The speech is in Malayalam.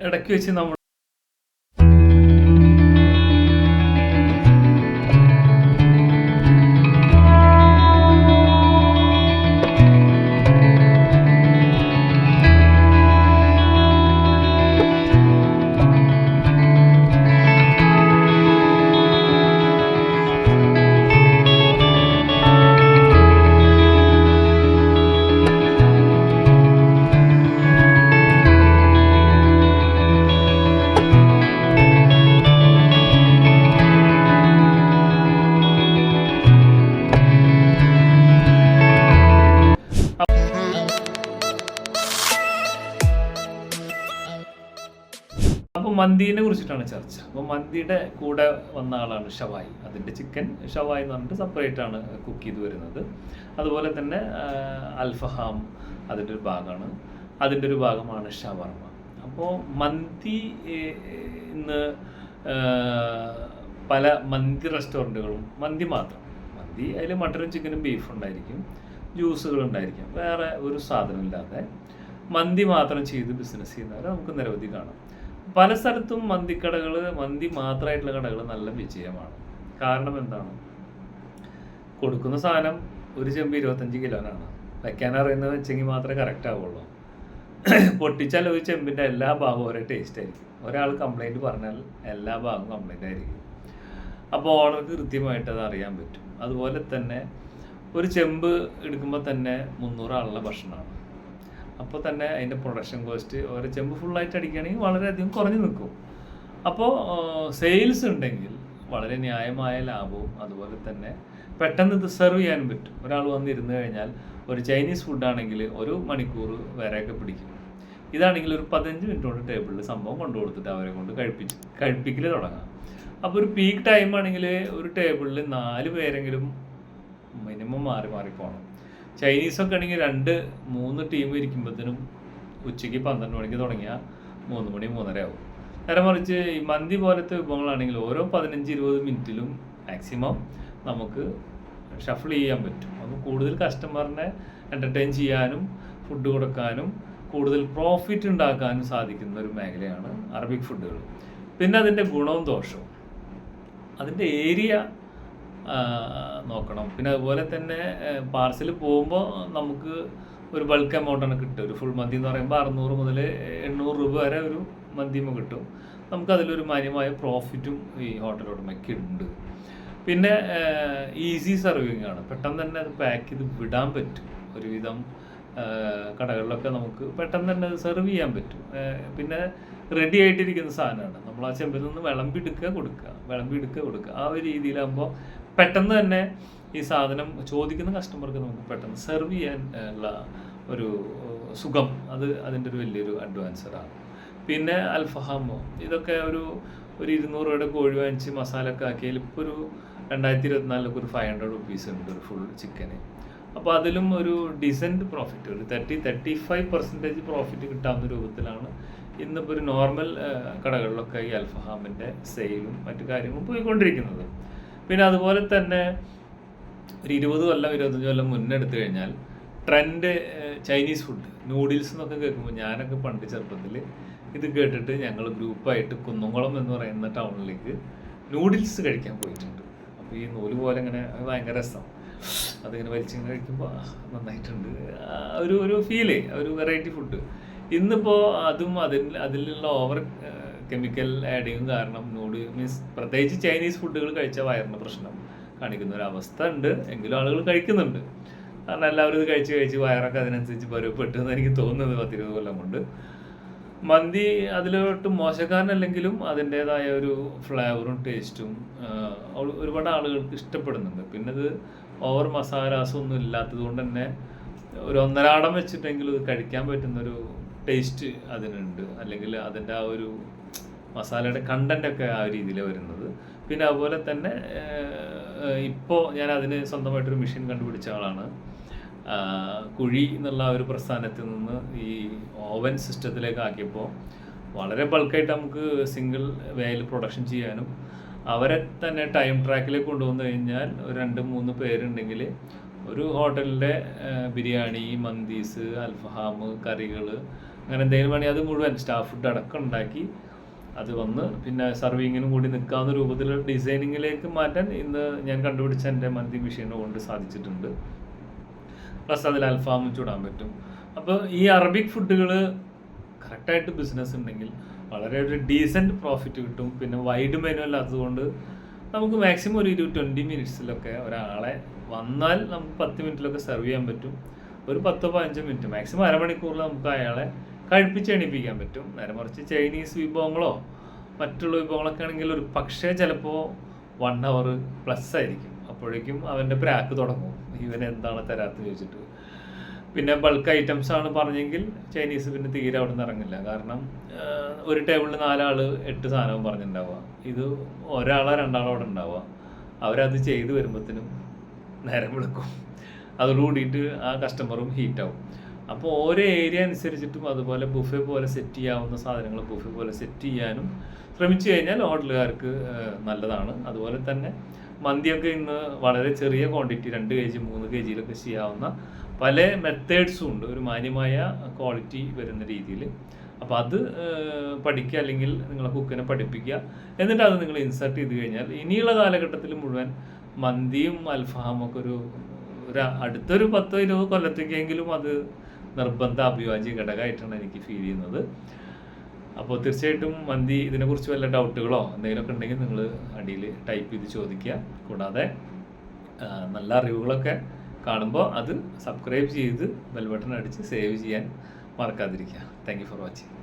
ഇടയ്ക്ക് വെച്ച് നമ്മൾ മന്തിനെ കുറിച്ചിട്ടാണ് ചർച്ച. അപ്പോൾ മന്തിയുടെ കൂടെ വന്ന ആളാണ് ഷവായി. അതിന്റെ ചിക്കൻ ഷവായി എന്ന് പറഞ്ഞിട്ട് സെപ്പറേറ്റ് ആണ് കുക്ക് ചെയ്ത് വരുന്നത്. അതുപോലെ തന്നെ അൽഫഹാം അതിന്റെ ഒരു ഭാഗമാണ്. അതിന്റെ ഒരു ഭാഗമാണ് ഷവർമ. അപ്പോൾ മന്തി ഇന്ന് പല മന്തി റെസ്റ്റോറന്റുകളും മന്തി മാത്രം. മന്തി അതിൽ മട്ടനും ചിക്കനും ബീഫ് ഉണ്ടായിരിക്കും. ജ്യൂസുകൾ ഉണ്ടായിരിക്കും. വേറെ ഒരു സാധനം ഇല്ലാതെ മന്തി മാത്രം ചെയ്ത് ബിസിനസ് ചെയ്യുന്നവരെ നമുക്ക് നിരവധി കാണാം. പല സ്ഥലത്തും മന്തിക്കടകൾ മന്തി മാത്രമായിട്ടുള്ള കടകൾ നല്ല വിജയമാണ്. കാരണം എന്താണ്? കൊടുക്കുന്ന സാധനം ഒരു ചെമ്പ് ഇരുപത്തഞ്ച് കിലോനാണ്. വയ്ക്കാൻ അറിയുന്നത് വെച്ചെങ്കിൽ മാത്രമേ കറക്റ്റ് ആവുള്ളൂ. പൊട്ടിച്ചാൽ ഒരു ചെമ്പിന്റെ എല്ലാ ഭാഗവും ഒരേ ടേസ്റ്റ് ആയിരിക്കും. ഒരാൾ കംപ്ലൈന്റ് പറഞ്ഞാൽ എല്ലാ ഭാഗവും കംപ്ലൈന്റ് ആയിരിക്കും. അപ്പോൾ ഓണർക്ക് കൃത്യമായിട്ട് അത് അറിയാൻ പറ്റും. അതുപോലെ തന്നെ ഒരു ചെമ്പ് എടുക്കുമ്പോൾ തന്നെ മുന്നൂറ് ആളുള്ള ഭക്ഷണമാണ്. അപ്പോൾ തന്നെ അതിന്റെ പ്രൊഡക്ഷൻ കോസ്റ്റ് ഒരു ചെമ്പ് ഫുള്ളായിട്ട് അടിക്കുകയാണെങ്കിൽ വളരെയധികം കുറഞ്ഞു നിൽക്കും. അപ്പോൾ സെയിൽസ് ഉണ്ടെങ്കിൽ വളരെ ന്യായമായ ലാഭവും അതുപോലെ തന്നെ പെട്ടെന്ന് ഇത് സെർവ് ചെയ്യാൻ പറ്റും. ഒരാൾ വന്നിരുന്നു കഴിഞ്ഞാൽ ഒരു ചൈനീസ് ഫുഡാണെങ്കിൽ ഒരു മണിക്കൂർ വരെയൊക്കെ പിടിക്കും. ഇതാണെങ്കിൽ ഒരു പതിനഞ്ച് മിനിറ്റ് കൊണ്ട് ടേബിളിൽ സംഭവം കൊണ്ടു കൊടുത്തിട്ട് അവരെ കൊണ്ട് കഴിപ്പിച്ച് കഴിപ്പിക്കൽ തുടങ്ങാം. അപ്പോൾ ഒരു പീക്ക് ടൈം ആണെങ്കിൽ ഒരു ടേബിളിൽ നാല് പേരെങ്കിലും മിനിമം മാറി മാറി പോകണം ചൈനീസൊക്കെ ആണെങ്കിൽ രണ്ട് മൂന്ന് ടീം ഇരിക്കുമ്പോഴത്തേനും ഉച്ചയ്ക്ക് പന്ത്രണ്ട് മണിക്ക് തുടങ്ങിയാൽ മൂന്ന് മണി മൂന്നര ആവും. നേരെ മറിച്ച് ഈ മന്തി പോലത്തെ വിഭവങ്ങളാണെങ്കിൽ ഓരോ പതിനഞ്ച് ഇരുപത് മിനിറ്റിലും മാക്സിമം നമുക്ക് ഷഫിൾ ചെയ്യാൻ പറ്റും. അപ്പോൾ കൂടുതൽ കസ്റ്റമറിനെ എന്റർടൈൻ ചെയ്യാനും ഫുഡ് കൊടുക്കാനും കൂടുതൽ പ്രോഫിറ്റ് ഉണ്ടാക്കാനും സാധിക്കുന്ന ഒരു മേഖലയാണ് അറബിക് ഫുഡുകൾ പിന്നെ അതിന്റെ ഗുണവും ദോഷവും. അതിന്റെ ഏരിയ നോക്കണം. പിന്നെ അതുപോലെ തന്നെ പാർസൽ പോകുമ്പോൾ നമുക്ക് ഒരു ബൾക്ക് എമൗണ്ടാണ് കിട്ടുക. ഒരു ഫുൾ മന്തി എന്ന് പറയുമ്പോൾ അറുന്നൂറ് മുതൽ എണ്ണൂറ് രൂപ വരെ ഒരു മന്തിമ കിട്ടും. നമുക്ക് അതിലൊരു മാന്യമായ പ്രോഫിറ്റും ഈ ഹോട്ടൽ ഉടമയ്ക്ക് ഉണ്ട്. പിന്നെ ഈസി സർവിങ് ആണ്. പെട്ടെന്ന് തന്നെ അത് പാക്ക് ചെയ്ത് വിടാൻ പറ്റും. ഒരുവിധം കടകളിലൊക്കെ നമുക്ക് പെട്ടെന്ന് തന്നെ സെർവ് ചെയ്യാൻ പറ്റും. പിന്നെ റെഡി ആയിട്ടിരിക്കുന്ന സാധനമാണ്. നമ്മൾ ആ ചെമ്പിൽ നിന്ന് വിളമ്പിയെടുക്കുക കൊടുക്കുക. വിളമ്പിയെടുക്കുക കൊടുക്കുക. ആ ഒരു രീതിയിലാകുമ്പോൾ പെട്ടെന്ന് തന്നെ ഈ സാധനം ചോദിക്കുന്ന കസ്റ്റമർക്ക് നമുക്ക് പെട്ടെന്ന് സെർവ് ചെയ്യാൻ ഉള്ള ഒരു സുഖം. അത് അതിന്റെ ഒരു വലിയൊരു അഡ്വാൻസറാണ് പിന്നെ അൽഫഹാമോ ഇതൊക്കെ ഒരു ഒരു ഇരുന്നൂറ് രൂപയുടെ കോഴി വാങ്ങിച്ച് മസാല ഒക്കെ ആക്കിയാൽ ഇപ്പോൾ ഒരു രണ്ടായിരത്തി ഇരുപത്തിനാലിലൊക്കെ ഒരു ഫൈവ് ഹൺഡ്രഡ് റുപ്പീസ് ഉണ്ട് ഒരു ഫുൾ ചിക്കന് അപ്പോൾ അതിലും ഒരു ഡിസന്റ് പ്രോഫിറ്റ് ഒരു thirty thirty five percentage profit കിട്ടാവുന്ന രൂപത്തിലാണ് ഇന്നിപ്പോൾ ഒരു നോർമൽ കടകളിലൊക്കെ ഈ അൽഫഹാമിന്റെ സെയിലും മറ്റു കാര്യങ്ങളും പോയിക്കൊണ്ടിരിക്കുന്നത്. പിന്നെ അതുപോലെ തന്നെ ഒരു ഇരുപത് കൊല്ലം ഇരുപത്തഞ്ച് കൊല്ലം മുന്നേ എടുത്തു കഴിഞ്ഞാൽ ട്രെൻഡ് ചൈനീസ് ഫുഡ് നൂഡിൽസ് എന്നൊക്കെ കേൾക്കുമ്പോൾ ഞാനൊക്കെ പണ്ട് ചെറുപ്പത്തിൽ ഇത് കേട്ടിട്ട് ഞങ്ങൾ ഗ്രൂപ്പായിട്ട് കുന്നംകുളം എന്ന് പറയുന്ന ടൗണിലേക്ക് നൂഡിൽസ് കഴിക്കാൻ പോയിട്ടുണ്ട്. അപ്പോൾ ഈ നൂൽ പോലെ ഇങ്ങനെ ഭയങ്കര രസം. അതിങ്ങനെ വലിച്ചിങ്ങനെ കഴിക്കുമ്പോൾ നന്നായിട്ടുണ്ട്. ഒരു ഒരു ഫീലേ ഒരു വെറൈറ്റി ഫുഡ് ഇന്നിപ്പോൾ അതും അതിൽ അതിലുള്ള ഓവർ കെമിക്കൽ ആഡിങ് കാരണം നൂഡ് മീൻസ് പ്രത്യേകിച്ച് ചൈനീസ് ഫുഡുകൾ കഴിച്ച വയറിന് പ്രശ്നം കാണിക്കുന്ന ഒരു അവസ്ഥ ഉണ്ട്. എങ്കിലും ആളുകൾ കഴിക്കുന്നുണ്ട്. കാരണം എല്ലാവരും ഇത് കഴിച്ച് കഴിച്ച് വയറൊക്കെ അതിനനുസരിച്ച് പരുവപ്പെട്ടു എന്ന് എനിക്ക് തോന്നുന്നത് പത്തിരുപത് കൊല്ലം കൊണ്ട്. മന്തി അതിലോട്ട് മോശക്കാരനല്ലെങ്കിലും അതിന്റെതായ ഒരു ഫ്ലേവറും ടേസ്റ്റും ഒരുപാട് ആളുകൾക്ക് ഇഷ്ടപ്പെടുന്നുണ്ട്. പിന്നെ ഇത് ഓവർ മസാലാസും ഒന്നും ഇല്ലാത്തത് കൊണ്ട് തന്നെ ഒരു ഒന്നരാടം വെച്ചിട്ടെങ്കിലും ഇത് കഴിക്കാൻ പറ്റുന്നൊരു ടേസ്റ്റ് അതിനുണ്ട്. അല്ലെങ്കിൽ അതിന്റെ ആ ഒരു മസാലയുടെ കണ്ടന്റ് ഒക്കെ ആ രീതിയിൽ വരുന്നത്. പിന്നെ അതുപോലെ തന്നെ ഇപ്പോൾ ഞാൻ അതിന് സ്വന്തമായിട്ടൊരു മെഷീൻ കണ്ടുപിടിച്ച ആളാണ്. കുഴി എന്നുള്ള ഒരു പ്രസ്ഥാനത്തിൽ നിന്ന് ഈ ഓവൻ സിസ്റ്റത്തിലേക്ക് ആക്കിയപ്പോൾ വളരെ ബൾക്കായിട്ട് നമുക്ക് സിംഗിൾ വേയിൽ പ്രൊഡക്ഷൻ ചെയ്യാനും അവരെ തന്നെ ടൈം ട്രാക്കിലേക്ക് കൊണ്ടുവന്നു കഴിഞ്ഞാൽ ഒരു രണ്ട് മൂന്ന് പേരുണ്ടെങ്കിൽ ഒരു ഹോട്ടലിന്റെ ബിരിയാണി മന്തീസ് അൽഫഹാം കറികൾ അങ്ങനെ എന്തെങ്കിലും വേണമെങ്കിൽ അത് മുഴുവൻ സ്റ്റാഫ് ഫുഡ് അടക്കം ഉണ്ടാക്കി അത് വന്ന് പിന്നെ സർവിങ്ങിനും കൂടി നിൽക്കാവുന്ന രൂപത്തിൽ ഡിസൈനിങ്ങിലേക്ക് മാറ്റാൻ ഇന്ന് ഞാൻ കണ്ടുപിടിച്ച എന്റെ മന്തി മെഷീനെ കൊണ്ട് സാധിച്ചിട്ടുണ്ട്. പ്ലസ് അതിൽ അൽഫാമും ചൂടാൻ പറ്റും. അപ്പോൾ ഈ അറബിക് ഫുഡുകൾ കറക്റ്റായിട്ട് ബിസിനസ് ഉണ്ടെങ്കിൽ വളരെ ഒരു ഡീസന്റ് പ്രോഫിറ്റ് കിട്ടും. പിന്നെ വൈഡ് മെനു അല്ലാത്തതുകൊണ്ട് നമുക്ക് മാക്സിമം ഒരു ഇരുപത് ട്വന്റി മിനിറ്റ്സിലൊക്കെ ഒരാളെ വന്നാൽ നമുക്ക് പത്ത് മിനിറ്റിലൊക്കെ സെർവ് ചെയ്യാൻ പറ്റും. ഒരു പത്തോ പതിനഞ്ചോ മിനിറ്റ് മാക്സിമം അരമണിക്കൂറിൽ നമുക്ക് അയാളെ കഴിപ്പിച്ച് എണീപ്പിക്കാൻ പറ്റും. നേരെ മറിച്ച് ചൈനീസ് വിഭവങ്ങളോ മറ്റുള്ള വിഭവങ്ങളൊക്കെ ആണെങ്കിൽ ഒരു പക്ഷേ ചിലപ്പോൾ വൺ അവർ പ്ലസ് ആയിരിക്കും. അപ്പോഴേക്കും അവന്റെ പ്രാക്ക് തുടങ്ങും. ഇവൻ എന്താണ് തരാത്ത? ചോദിച്ചിട്ട്. പിന്നെ ബൾക്ക് ഐറ്റംസ് ആണ് പറഞ്ഞെങ്കിൽ ചൈനീസ് പിന്നെ തീരെ അവിടെ നിന്ന് ഇറങ്ങില്ല കാരണം ഒരു ടേബിളിൽ നാലാൾ എട്ട് സാധനവും പറഞ്ഞിട്ടുണ്ടാവുക. ഇത് ഒരാളോ രണ്ടാളോ അവിടെ ഉണ്ടാവുക. അവരത് ചെയ്ത് വരുമ്പോഴത്തേനും നേരം വിളിക്കും. അതോടുകൂടിയിട്ട് ആ കസ്റ്റമറും ഹീറ്റാവും അപ്പോൾ ഓരോ ഏരിയ അനുസരിച്ചിട്ടും അതുപോലെ ബുഫേ പോലെ സെറ്റ് ചെയ്യാവുന്ന സാധനങ്ങൾ ബുഫേ പോലെ സെറ്റ് ചെയ്യാനും ശ്രമിച്ചു കഴിഞ്ഞാൽ ഹോട്ടലുകാർക്ക് നല്ലതാണ്. അതുപോലെ തന്നെ മന്തിയൊക്കെ ഇന്ന് വളരെ ചെറിയ ക്വാണ്ടിറ്റി രണ്ട് കെ ജി മൂന്ന് കെ ജിയിലൊക്കെ ചെയ്യാവുന്ന പല മെത്തേഡ്സും ഉണ്ട്. ഒരു മാന്യമായ ക്വാളിറ്റി വരുന്ന രീതിയിൽ. അപ്പോൾ അത് പഠിക്കുക അല്ലെങ്കിൽ നിങ്ങളെ കുക്കിനെ പഠിപ്പിക്കുക. എന്നിട്ട് അത് നിങ്ങൾ ഇൻസർട്ട് ചെയ്ത് കഴിഞ്ഞാൽ ഇനിയുള്ള കാലഘട്ടത്തിൽ മുഴുവൻ മന്തിയും അൽഫാമും ഒക്കെ ഒരു ഒരു അടുത്തൊരു പത്തോ ഇരുപതോ കൊല്ലത്തേക്കെങ്കിലും അത് നിർബന്ധ അഭിവാജ്യ ഘടകമായിട്ടാണ് എനിക്ക് ഫീൽ ചെയ്യുന്നത്. അപ്പോൾ തീർച്ചയായിട്ടും മന്തി ഇതിനെക്കുറിച്ച് വല്ല ഡൗട്ടുകളോ എന്തെങ്കിലുമൊക്കെ ഉണ്ടെങ്കിൽ നിങ്ങൾ അടിയിൽ ടൈപ്പ് ചെയ്ത് ചോദിക്കുക. കൂടാതെ നല്ല അറിവുകളൊക്കെ കാണുമ്പോൾ അത് സബ്സ്ക്രൈബ് ചെയ്ത് ബെൽ ബട്ടൺ അടിച്ച് സേവ് ചെയ്യാൻ മറക്കാതിരിക്കുക. Thank for watching